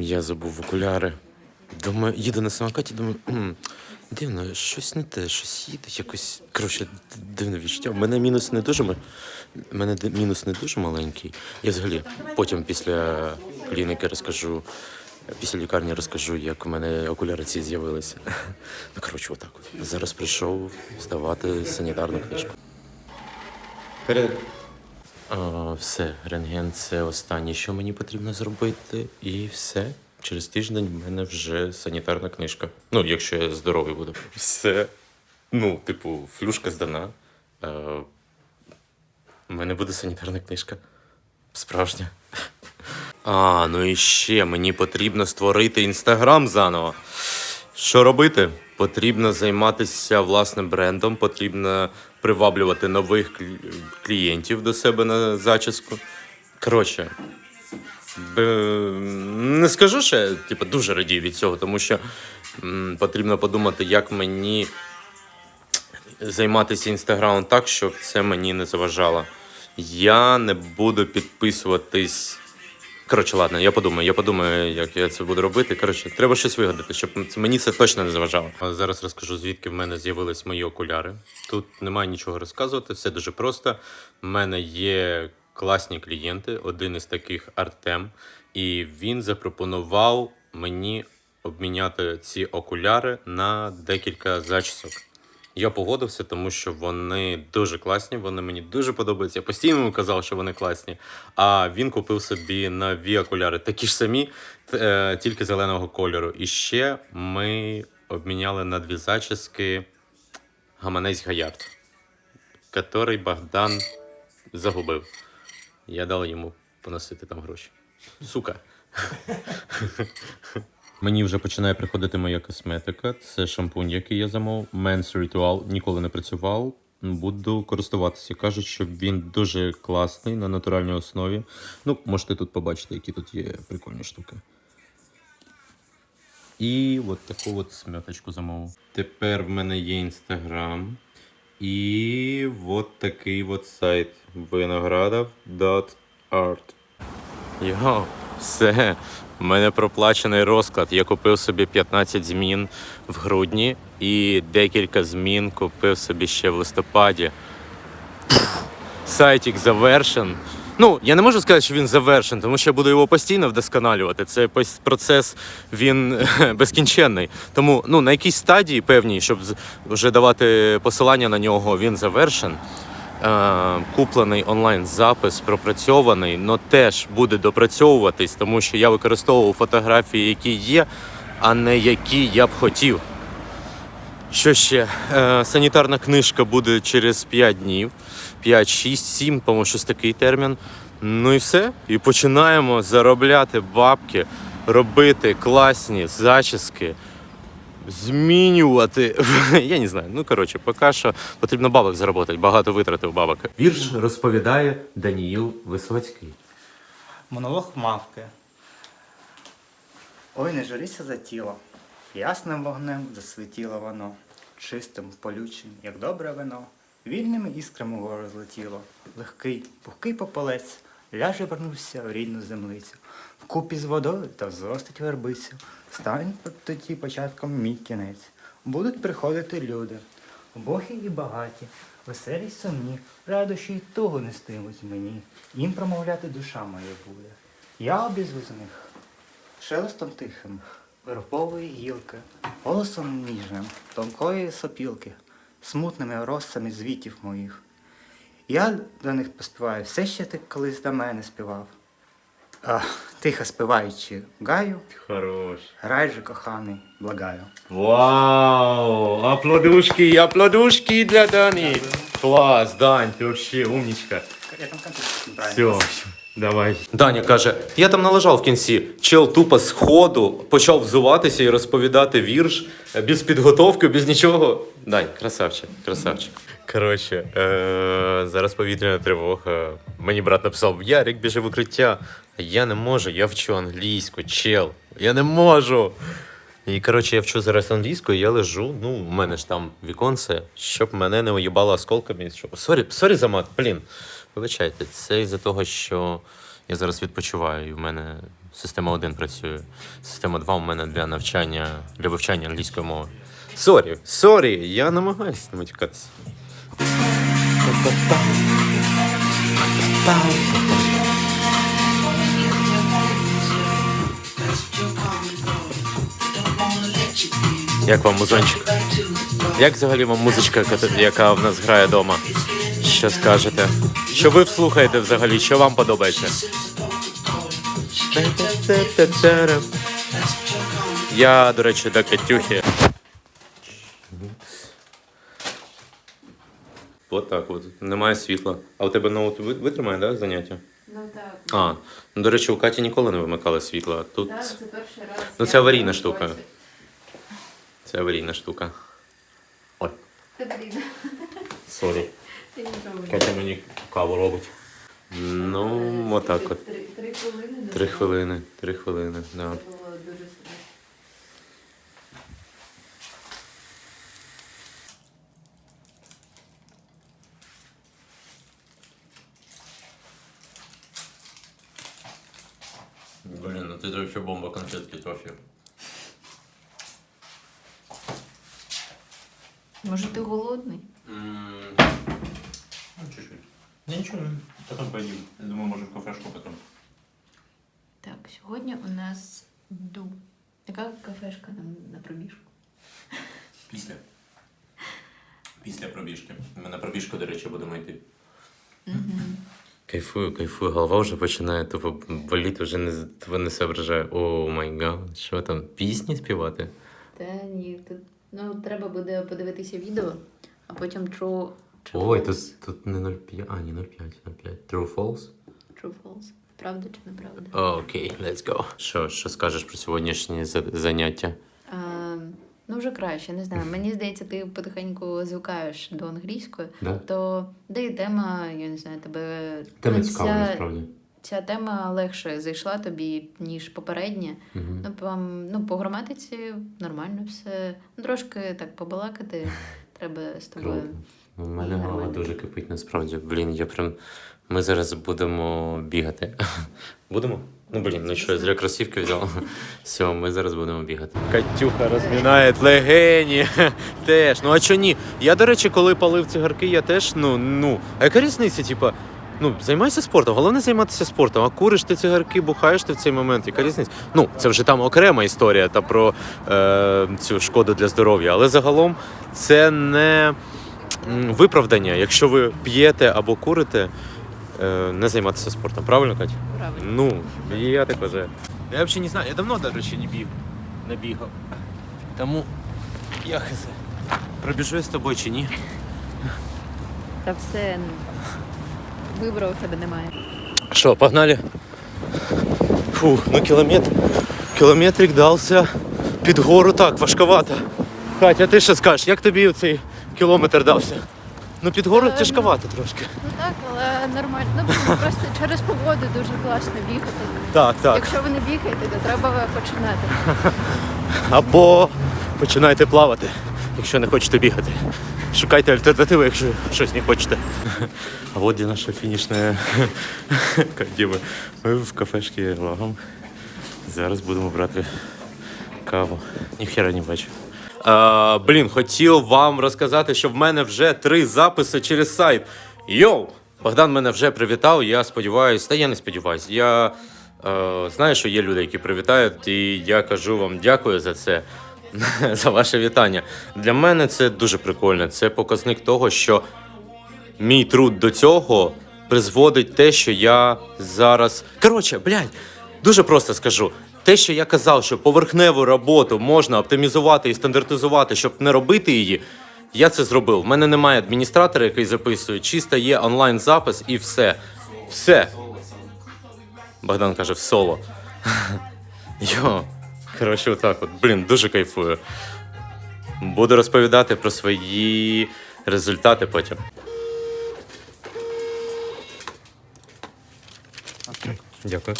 Я забув окуляри. Думаю, їду на самокаті, думаю, «М, дивно, щось не те, щось їде, якось. Коротше, дивне відчуття. У мене мінус не дуже. У мене мінус не дуже маленький. Я взагалі потім після клініки розкажу, після лікарні розкажу, як у мене окуляри ці з'явилися. Ну, коротше, отак от. Зараз прийшов здавати санітарну книжку. А, все, рентген це останнє, що мені потрібно зробити, і все. Через тиждень в мене вже санітарна книжка. Ну, якщо я здоровий буду. Все. Ну, типу, флюшка здана. Е, у мене буде санітарна книжка. Справжня. А, ну і ще мені потрібно створити інстаграм заново. Що робити? Потрібно займатися власним брендом, потрібно приваблювати нових клієнтів до себе на зачіску. Коротше, не скажу, що я типу, дуже радію від цього, тому що потрібно подумати, як мені займатися інстаграмом так, щоб це мені не заважало. Я не буду підписуватись. Коротше, ладно, я подумаю, я подумаю, як я це буду робити. Коротше, треба щось вигадати, щоб мені це точно не заважало. Зараз розкажу, звідки в мене з'явились мої окуляри. Тут немає нічого розказувати, все дуже просто. У мене є класні клієнти, один із таких Артем, і він запропонував мені обміняти ці окуляри на декілька зачісок. Я погодився, тому що вони дуже класні, вони мені дуже подобаються. Я постійно йому казав, що вони класні. А він купив собі нові окуляри, такі ж самі, е, тільки зеленого кольору. І ще ми обміняли на дві зачіски гаманець Гаярд, який Богдан загубив. Я дав йому поносити там гроші. Сука. Мені вже починає приходити моя косметика. Це шампунь, який я замовив. Men's Ritual ніколи не працював. Буду користуватися. Кажуть, що він дуже класний на натуральній основі. Ну, можете тут побачити, які тут є прикольні штуки. І от таку от сметочку замовив. Тепер в мене є інстаграм. І от такий от сайт виноградов.art. Йо, все. У мене проплачений розклад. Я купив собі 15 змін в грудні і декілька змін купив собі ще в листопаді. Сайтик завершен. Ну, я не можу сказати, що він завершен, тому що я буду його постійно вдосконалювати. Це процес він безкінченний. Тому ну, на якійсь стадії певній, щоб вже давати посилання на нього, він завершен. Е, куплений онлайн-запис, пропрацьований, але теж буде допрацьовуватись, тому що я використовував фотографії, які є, а не які я б хотів. Що ще? Е, санітарна книжка буде через 5 днів. 5, 6, 7, по-моєму, щось такий термін. Ну і все. І починаємо заробляти бабки, робити класні зачіски, змінювати. Я не знаю. Ну, коротше, поки що потрібно бабок заробити, багато витратив бабок. Вірш розповідає Даніїл Висоцький. Монолог мавки. Ой, не журися за тіло. Ясним вогнем засвітіло воно, чистим, полючим, як добре вино, вільними іскрами вгору злетіло. Легкий, пухкий попелець, ляже вернувся в рідну землицю. Вкупі з водою та зростить вербицю. Стань тоді початком мій кінець. Будуть приходити люди, убогі і багаті, веселі й сумні, радощі й тугу нестимуть мені. Їм промовляти душа моя буде. Я обізву з них шелестом тихим, вербової гілки, голосом ніжним, тонкої сопілки, смутними розсами звітів моїх. Я до них поспіваю все, ще ти колись до мене співав. А, тихо співаючи гаю, Хорош. грай же, коханий, благаю. Вау! Аплодушки, аплодушки для Дани. Клас, Дань, ти вообще умничка. Я там контекст неправильно. Все, давай. Даня каже: я там належав в кінці. Чел тупо з ходу почав взуватися і розповідати вірш е, без підготовки, без нічого. Дань, красавчик, красавчик. Коротше, е- зараз повітряна тривога. Мені брат написав: Ярик, біжи в укриття. Я не можу, я вчу англійську, чел. Я не можу. І коротше, я вчу зараз англійську, і я лежу. Ну, у мене ж там віконце, щоб мене не уїбало осколками. Щоб... Сорі, сорі за мат, блін. Вибачайте, це із-за того, що я зараз відпочиваю, і в мене Система 1 працює. Система 2 у мене для навчання, для вивчання англійської мови. Сорі, сорі, я намагаюся не матюкатися. Як вам музончик? Як взагалі вам музичка, яка- в нас грає вдома? Що скажете? Що ви вслухаєте взагалі? Що вам подобається? Я, до речі, до Катюхи. От так от. Немає світла. А у тебе ноут ви- витримає, да, заняття? Ну так. А, ну, до речі, у Каті ніколи не вимикали світло. Тут Так, це перший раз. Ну, це аварійна штука. Це аварійна штука. Ой, Та блін, сорі. нічого Катя мені каву робить. Ну, отак от. Три, три хвилини. до Три цього. хвилини, три хвилини, да. Це було дуже страшно. Блин, ну ты же вообще бомба конфетки тофи. Може, ти голодний? Ну, чуть-чуть. Я ничего, потом пойдем. Я думаю, может, в кафешку потом. Так, сьогодні у нас ду. Яка кафешка нам на пробіжку? Після. Після пробіжки. Ми на пробіжку, до речі, будемо йти. Кайфую, кайфую, голова вже починає тупо боліти, вже не, з- тупо не соображає. О май гад, що там, пісні співати? Та ні, тут ну, треба буде подивитися відео, а потім true, true Ой, тут, тут не 0,5, а, ні, 0,5, 0,5. True false? True false. Правда чи неправда? Окей, let's go. Що, що скажеш про сьогоднішнє за- заняття? А, ну, вже краще, не знаю. Мені здається, ти потихеньку звикаєш до англійської, Да? то де і тема, я не знаю, тебе Тема ну, цікава, ця, насправді. Ця тема легше зайшла тобі, ніж попередня. Мгм. Ну, по, ну, по граматиці нормально все. Ну, трошки так побалакати треба з тобою. У мене Ні, голова дуже кипить насправді. Блін, я прям. Ми зараз будемо бігати. Будемо? Ну блін, ну що, я зря кросівки взяв. Все, ми зараз будемо бігати. Катюха розмінає легені. Теж. Ну а чо ні? Я, до речі, коли палив цигарки, я теж, ну, ну. А яка різниця, типа, ну, займайся спортом, головне займатися спортом. А куриш ти цигарки, бухаєш ти в цей момент. Яка різниця? Ну, це вже там окрема історія та про е, цю шкоду для здоров'я. Але загалом це не виправдання, якщо ви п'єте або курите, е, не займатися спортом. Правильно, Катя? Правильно. Ну, я так вважаю. Я взагалі не знаю, я давно, до речі, не біг. Не бігав. Тому я хз. Пробіжу я з тобою чи ні? Та все вибору у тебе немає. Що, погнали? Фу, ну кілометр. Кілометрик дався під гору так, важковато. Катя, ти що скажеш, як тобі цей кілометр дався? Ну під гору Е, ну- тяжковато трошки. Ну так, але нормально. Ну просто через погоду дуже класно бігати. Так, так. Якщо ви не бігаєте, то треба починати. Або починайте плавати, якщо не хочете бігати. Шукайте альтернативи, якщо щось не хочете. А от де наша фінішна кадіва. Ми в кафешці лагом. Зараз будемо брати каву. Ніхера не бачу. А, блін, хотів вам розказати, що в мене вже три записи через сайт. Йоу! Богдан мене вже привітав. Я сподіваюся, та я не сподіваюся. Я е, знаю, що є люди, які привітають, і я кажу вам дякую за це, за ваше вітання. Для мене це дуже прикольно. Це показник того, що мій труд до цього призводить те, що я зараз. Коротше, блядь, дуже просто скажу. Те, що я казав, що поверхневу роботу можна оптимізувати і стандартизувати, щоб не робити її, я це зробив. У мене немає адміністратора, який записує, чисто є онлайн-запис і все. Все. Богдан каже, в соло. Йо. Коротше, отак от. Блін, дуже кайфую. Буду розповідати про свої результати потім. Дякую.